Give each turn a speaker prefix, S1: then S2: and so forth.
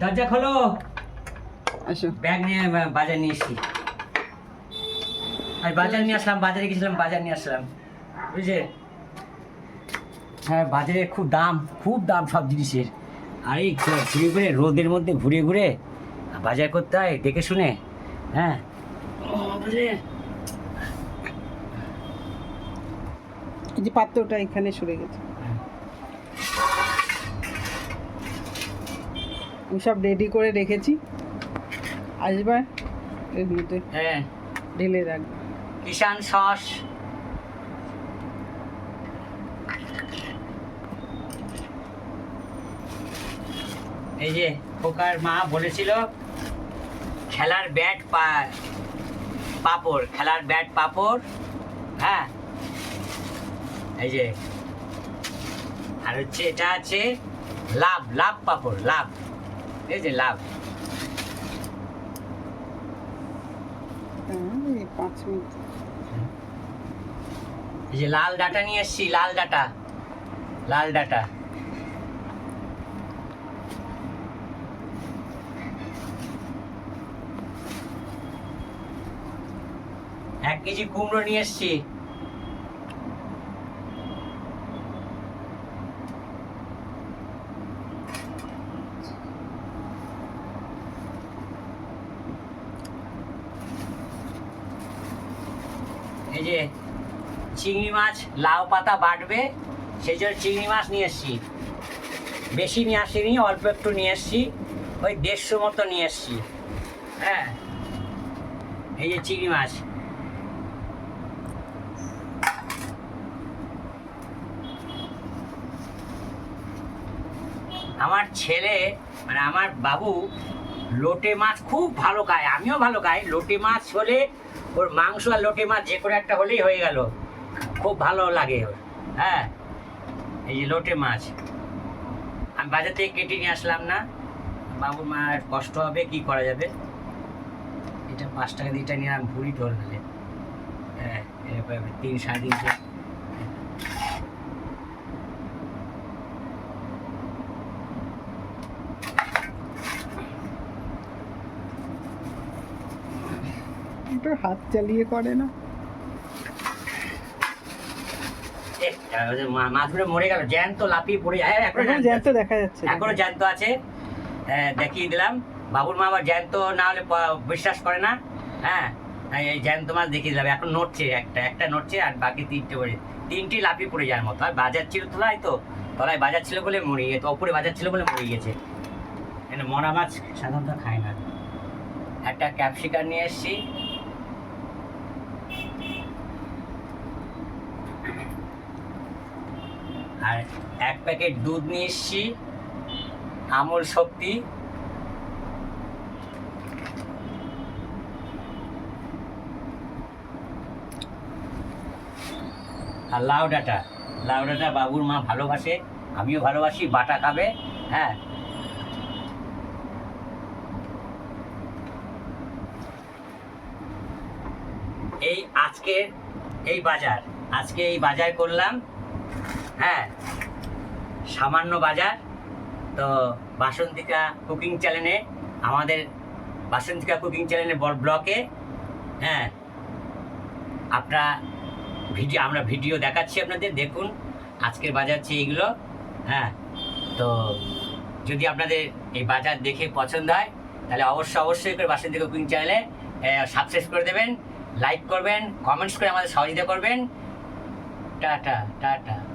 S1: দরজা খোলো।
S2: আসো।
S1: ব্যাগ নিয়ে বাজার নিয়ে এসছি। আর বাজার নিয়ে আসলাম বাজারে গেছিলাম বাজার নিয়ে আসলাম। বুঝলে? হ্যাঁ বাজারে খুব দাম খুব দাম সব জিনিসের। আর এই ঘুরে ঘুরে রোদের মধ্যে ঘুরে ঘুরে বাজার করতে হয় দেখে শুনে। হ্যাঁ? বুঝলে
S2: এই যে পাত্রটা এখানে সরে গেছে। আমি সব রেডি করে রেখেছি। আসবার
S1: হ্যাঁ।
S2: ঢেলে রাখব
S1: কিষান সস। এই যে খোকার মা বলেছিল খেলার ব্যাট পা পাপড় খেলার ব্যাট পাপড় হ্যাঁ? এই যে আর হচ্ছে এটা আছে লাভ লাভ পাপড় লাভ। এই যে লাভ
S2: পাঁচ মিনিট
S1: এই যে লাল ডাটা নিয়ে এসছি লাল ডাটা লাল ডাটা এক কেজি কুমড়ো নিয়ে এসছি এই যে চিংড়ি মাছ, লাউ পাতা বাটবে, সেই জন্য চিংড়ি মাছ নিয়ে এসছি। বেশি নিয়ে আসিনি, অল্প একটু নিয়ে এসছি, ওই দেড়শো মতো নিয়ে এসছি। হ্যাঁ এই যে চিংড়ি মাছ। আমার ছেলে মানে আমার বাবু, লোটে মাছ খুব ভালো খায়, আমিও ভালো খাই। লোটে মাছ হলে ওর মাংস আর লোটে মাছ যে কোনো একটা হলেই হয়ে গেল। খুব ভালো লাগে ওর হ্যাঁ? এই যে লোটে মাছ। আমি বাজার থেকে কেটে নিয়ে আসলাম না। বাবুর মার কষ্ট হবে, কি করা যাবে? এটা পাঁচ টাকা দিয়ে এটা নিয়ে আমি ভুড়ি দিলে হ্যাঁ এরকম তিন সাড়ে তিনশো
S2: একটু হাত চালিয়ে করে না।
S1: এ, মা- মরে গেল। জ্যান্ত লাফিয়ে পড়ে যায়। হ্যাঁ,
S2: এখনও
S1: জ্যান্ত।
S2: দেখা যাচ্ছে
S1: এখনও জ্যান্ত আছে। হ্যাঁ, দেখিয়ে দিলাম। বাবুর মা আবার জ্যান্ত না হলে বিশ্বাস করে না। হ্যাঁ এই জ্যান্ত মাছ দেখিয়ে দিলাম। এখন নড়ছে একটা একটা নড়ছে আর বাকি তিনটে পড়ে তিনটি লাফিয়ে পড়ে যাওয়ার মতো। আর বাজার ছিল তলায় তো। তলায় বাজার ছিল বলে মরে গেছে। ওপরে বাজার ছিল বলে মরে গেছে। মরা মাছ সাধারণত খায় না। একটা ক্যাপসিকাম নিয়ে এসছি। আর এক প্যাকেট দুধ নিয়ে এসছি। আমল শক্তি। আর লাউ ডাঁটা। লাউ ডাটা বাবুর মা ভালোবাসে, আমিও ভালোবাসি, বাটা খাবে হ্যাঁ। এই আজকে এই বাজার, আজকে এই বাজার করলাম। হ্যাঁ সামান্য বাজার। তো বাসন্তিকা কুকিং চ্যানেলে, আমাদের বাসন্তিকা কুকিং চ্যানেলে বড় ব্লকে হ্যাঁ আপনারা ভিডিও, আমরা ভিডিও দেখাচ্ছি আপনাদের, দেখুন আজকের বাজার হচ্ছে এইগুলো হ্যাঁ। তো যদি আপনাদের এই বাজার দেখে পছন্দ হয়, তাহলে অবশ্যই অবশ্যই করে বাসন্তিকা কুকিং চ্যানেলে সাবস্ক্রাইব করে দেবেন লাইক করবেন কমেন্টস করে আমাদের সহযোগিতা করবেন। Tata tata.